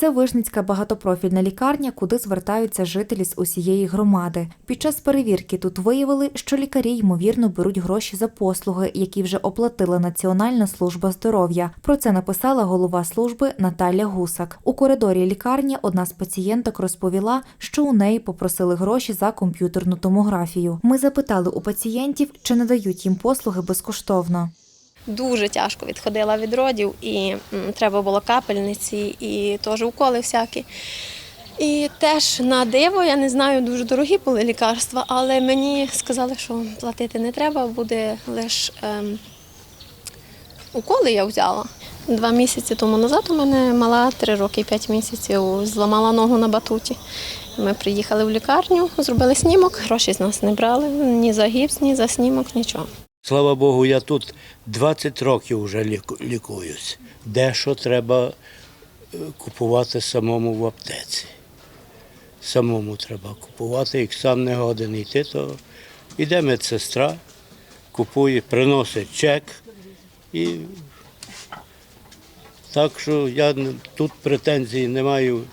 Це Вижницька багатопрофільна лікарня, куди звертаються жителі з усієї громади. Під час перевірки тут виявили, що лікарі ймовірно беруть гроші за послуги, які вже оплатила Національна служба здоров'я. Про це написала голова служби Наталя Гусак. У коридорі лікарні одна з пацієнток розповіла, що у неї попросили гроші за комп'ютерну томографію. Ми запитали у пацієнтів, чи надають їм послуги безкоштовно. Дуже тяжко відходила від родів, і треба було капельниці, і теж уколи всякі. І теж на диво, я не знаю, дуже дорогі були лікарства, але мені сказали, що платити не треба, буде лише ем, уколи я взяла. Два місяці тому назад у мене мала три роки і п'ять місяців, зламала ногу на батуті. Ми приїхали в лікарню, зробили снімок, гроші з нас не брали, ні за гіпс, ні за снімок, нічого. Слава Богу, я тут 20 років вже ліку- лікуюсь. Дещо треба е, купувати самому в аптеці. Самому треба купувати, як сам не годен йти, то йде медсестра, купує, приносить чек і так що я тут претензій не маю.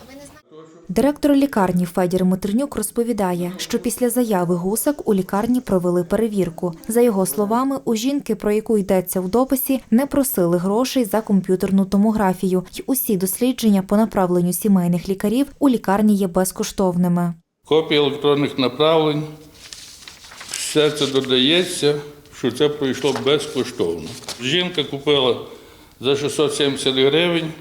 Директор лікарні Федір Митрнюк розповідає, що після заяви гусак у лікарні провели перевірку. За його словами, у жінки, про яку йдеться в дописі, не просили грошей за комп'ютерну томографію, й усі дослідження по направленню сімейних лікарів у лікарні є безкоштовними. Копії електронних направлень. Все це додається, що це пройшло безкоштовно. Жінка купила за 670 гривень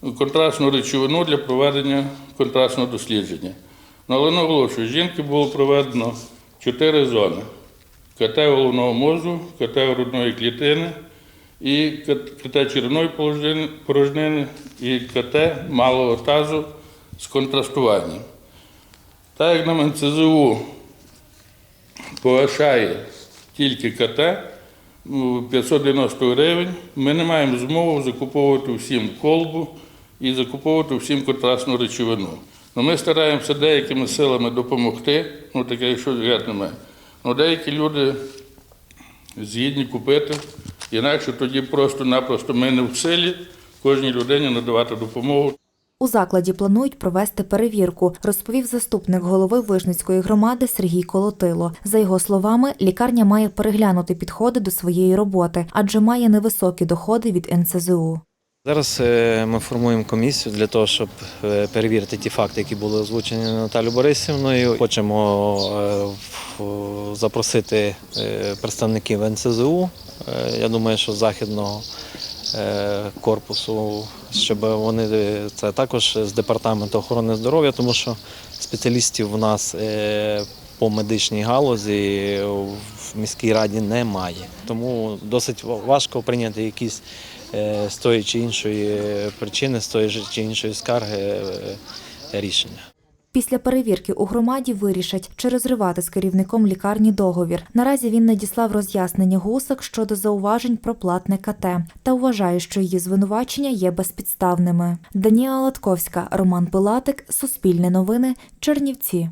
контрастну речовину для проведення контрастного дослідження. Але наголошую, жінки було проведено чотири зони: КТ головного мозку, КТ грудної клітини, і КТ черевної порожнини- і КТ малого тазу з контрастуванням. Так як нам НЦЗУ повишає тільки КТ ну, 590 гривень, ми не маємо змоги закуповувати всім колбу і закуповувати всім контрастну речовину. Ну, ми стараємося деякими силами допомогти, ну таке, що геть немає. Ну, деякі люди згідні купити, інакше тоді просто-напросто ми не в силі кожній людині надавати допомогу. У закладі планують провести перевірку, розповів заступник голови Вижницької громади Сергій Колотило. За його словами, лікарня має переглянути підходи до своєї роботи, адже має невисокі доходи від НСЗУ. Зараз е, ми формуємо комісію для того, щоб е, перевірити ті факти, які були озвучені Наталію Борисівною. Хочемо е, запросити представників НСЗУ. Я думаю, що західного корпусу, щоб вони це також з департаменту охорони здоров'я, тому що спеціалістів у нас по медичній галузі в міській раді немає. Тому досить важко прийняти якісь з тої чи іншої причини, з тої чи іншої скарги е, рішення. Після перевірки у громаді вирішать, чи розривати з керівником лікарні договір. Наразі він надіслав роз'яснення гусак щодо зауважень про платне КТ та вважає, що її звинувачення є безпідставними. Даніела Латковська, Роман Пилатик, Суспільне новини, Чернівці.